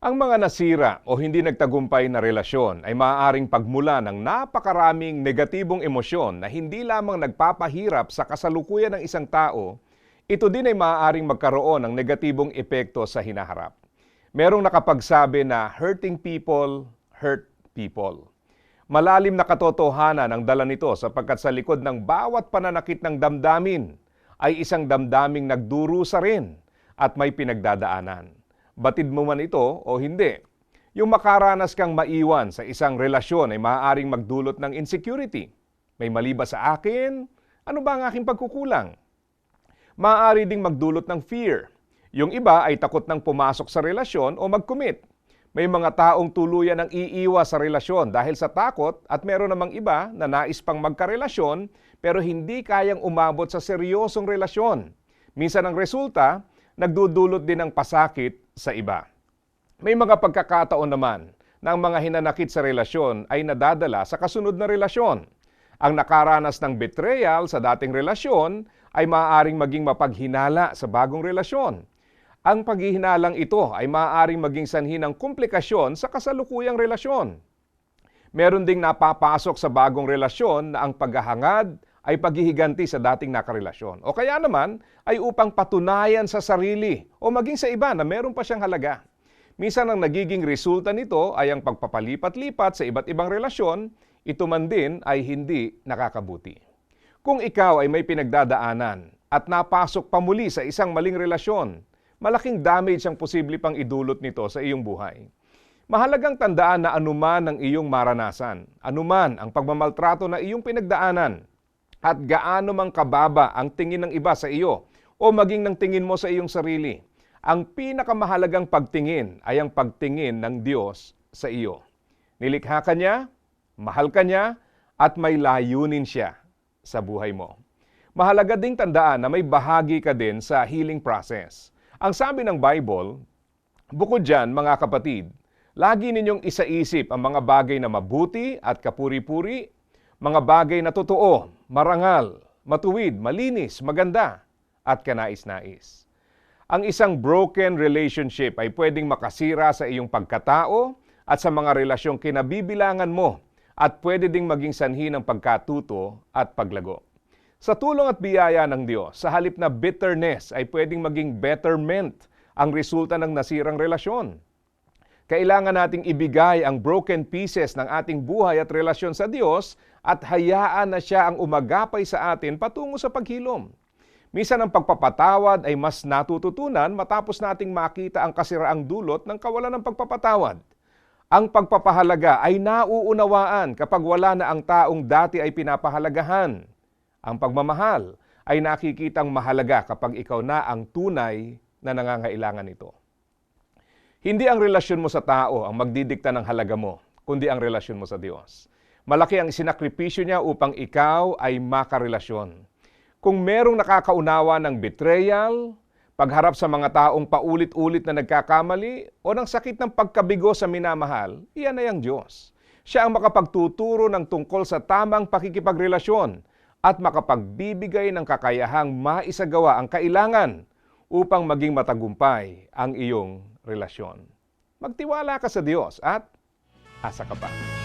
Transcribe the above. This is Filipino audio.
Ang mga nasira o hindi nagtagumpay na relasyon ay maaaring pagmula ng napakaraming negatibong emosyon na hindi lamang nagpapahirap sa kasalukuyan ng isang tao, ito din ay maaaring magkaroon ng negatibong epekto sa hinaharap. Merong nakapagsabi na hurting people hurt people. Malalim na katotohanan ang dala nito sapagkat sa likod ng bawat pananakit ng damdamin ay isang damdaming nagdurusa rin at may pinagdadaanan. Batid mo man ito o hindi, yung makaranas kang maiwan sa isang relasyon ay maaaring magdulot ng insecurity. May mali ba sa akin? Ano ba ang aking pagkukulang? Maaari ding magdulot ng fear. Yung iba ay takot ng pumasok sa relasyon o mag-commit. May mga taong tuluyan ng iiwas sa relasyon dahil sa takot at meron namang iba na nais pang magkarelasyon pero hindi kayang umabot sa seryosong relasyon. Minsan ang resulta, nagdudulot din ng pasakit sa iba. May mga pagkakataon naman na ang mga hinanakit sa relasyon ay nadadala sa kasunod na relasyon. Ang nakaranas ng betrayal sa dating relasyon ay maaaring maging mapaghinala sa bagong relasyon. Ang paghihinalang ito ay maaaring maging sanhi ng komplikasyon sa kasalukuyang relasyon. Meron ding napapasok sa bagong relasyon na ang paghahangad ay paghihiganti sa dating nakarelasyon. O kaya naman ay upang patunayan sa sarili o maging sa iba na meron pa siyang halaga. Minsan ang nagiging resulta nito ay ang pagpapalipat-lipat sa iba't ibang relasyon, ito man din ay hindi nakakabuti. Kung ikaw ay may pinagdadaanan at napasok pa muli sa isang maling relasyon, malaking damage ang posible pang idulot nito sa iyong buhay. Mahalagang tandaan na anuman ang iyong maranasan, anuman ang pagmamaltrato na iyong pinagdaanan, at gaano mang kababa ang tingin ng iba sa iyo o maging ng tingin mo sa iyong sarili, ang pinakamahalagang pagtingin ay ang pagtingin ng Diyos sa iyo. Nilikha ka niya, mahal ka niya, at may layunin siya sa buhay mo. Mahalaga ding tandaan na may bahagi ka din sa healing process. Ang sabi ng Bible, bukod dyan mga kapatid, lagi ninyong isaisip ang mga bagay na mabuti at kapuri-puri, mga bagay na totoo, marangal, matuwid, malinis, maganda, at kanais-nais. Ang isang broken relationship ay pwedeng makasira sa iyong pagkatao at sa mga relasyong kinabibilangan mo at pwede ding maging sanhi ng pagkatuto at paglago. Sa tulong at biyaya ng Diyos, sa halip na bitterness ay pwedeng maging betterment ang resulta ng nasirang relasyon. Kailangan nating ibigay ang broken pieces ng ating buhay at relasyon sa Diyos at hayaan na siya ang umagapay sa atin patungo sa paghilom. Minsan ang pagpapatawad ay mas natututunan matapos nating makita ang kasiraang dulot ng kawalan ng pagpapatawad. Ang pagpapahalaga ay nauunawaan kapag wala na ang taong dati ay pinapahalagahan. Ang pagmamahal ay nakikitang mahalaga kapag ikaw na ang tunay na nangangailangan nito. Hindi ang relasyon mo sa tao ang magdidikta ng halaga mo, kundi ang relasyon mo sa Diyos. Malaki ang sinakripisyo niya upang ikaw ay makarelasyon. Kung merong nakakaunawa ng betrayal, pagharap sa mga taong paulit-ulit na nagkakamali o ng sakit ng pagkabigo sa minamahal, iyan ay ang Diyos. Siya ang makapagtuturo ng tungkol sa tamang pakikipagrelasyon at makapagbibigay ng kakayahang maisagawa ang kailangan upang maging matagumpay ang iyong relasyon. Magtiwala ka sa Diyos at asa ka pa.